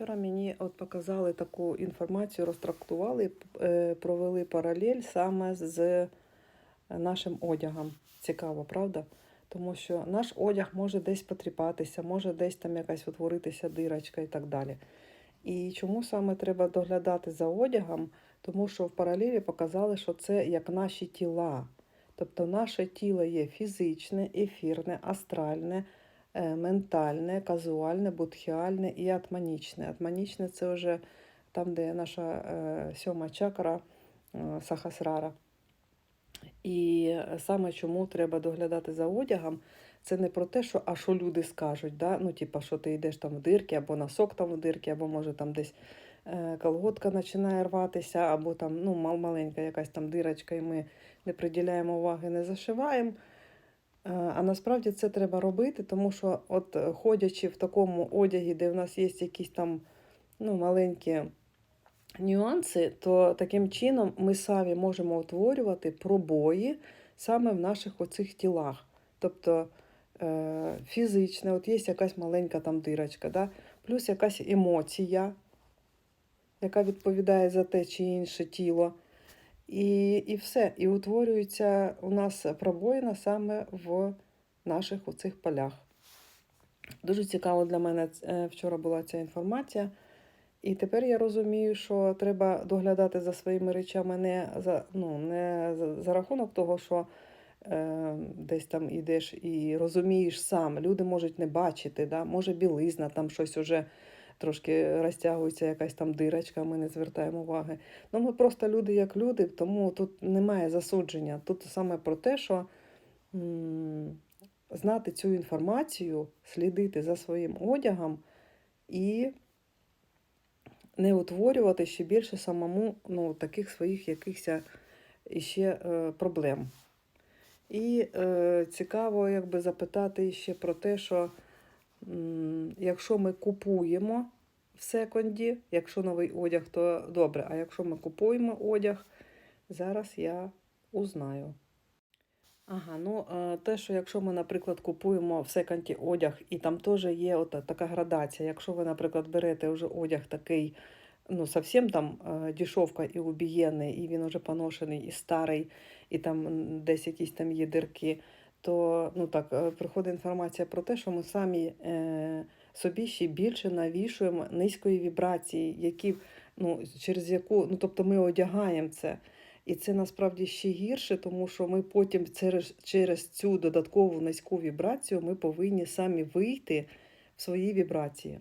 Вчора мені от показали таку інформацію, розтрактували, е, провели паралель саме з нашим одягом. Цікаво, правда? Тому що наш одяг може десь потріпатися, може десь там якась утворитися дирочка і так далі. І чому саме треба доглядати за одягом? Тому що в паралелі показали, що це як наші тіла. Тобто наше тіло є фізичне, ефірне, астральне, ментальне, казуальне, будхіальне і атманічне. Атманічне це вже там, де наша е, сьома чакра е, сахасрара. І саме чому треба доглядати за одягом, це не про те, що а що люди скажуть. Да? Ну, типа, що ти йдеш там в дирки, або носок там в дирки, або може там десь е, колготка починає рватися, або там ну, маленька якась там дирочка, і ми не приділяємо уваги, не зашиваємо. Е, А насправді це треба робити, тому що, от ходячи в такому одягі, де в нас є якісь там ну, маленькі нюанси, то таким чином ми самі можемо утворювати пробої саме в наших оцих тілах. Тобто е, фізичне, от є якась маленька там дирочка, да? плюс якась емоція, яка відповідає за те чи інше тіло. І, і все. І утворюється у нас пробоїна саме в наших оцих полях. Дуже цікаво для мене е, вчора була ця інформація. І тепер я розумію, що треба доглядати за своїми речами не за, ну, не за, за рахунок того, що е, десь там ідеш і розумієш сам. Люди можуть не бачити, да? може білизна, там щось уже трошки розтягується, якась там дирочка, ми не звертаємо уваги. Ну, ми просто люди як люди, тому тут немає засудження. Тут саме про те, що знати цю інформацію, слідити за своїм одягом і не утворювати ще більше самому ну, таких своїх якихось іще е, проблем. І е, цікаво якби запитати ще про те, що якщо ми купуємо в секонді, якщо новий одяг, то добре. А якщо ми купуємо одяг, зараз я узнаю. Ага, ну е, те, що якщо ми, наприклад, купуємо в секонді одяг, і там теж є от така градація. Якщо ви, наприклад, берете вже одяг такий, ну, зовсім там е, дешевка і убієнний, і він вже поношений, і старий, і там десь якісь там є дирки, то ну так, е, приходить інформація про те, що ми самі е, собі ще більше навішуємо низької вібрації, які, ну, через яку, ну, тобто ми одягаємо це. І це насправді ще гірше, тому що ми потім через, через цю додаткову низьку вібрацію ми повинні самі вийти в свої вібрації.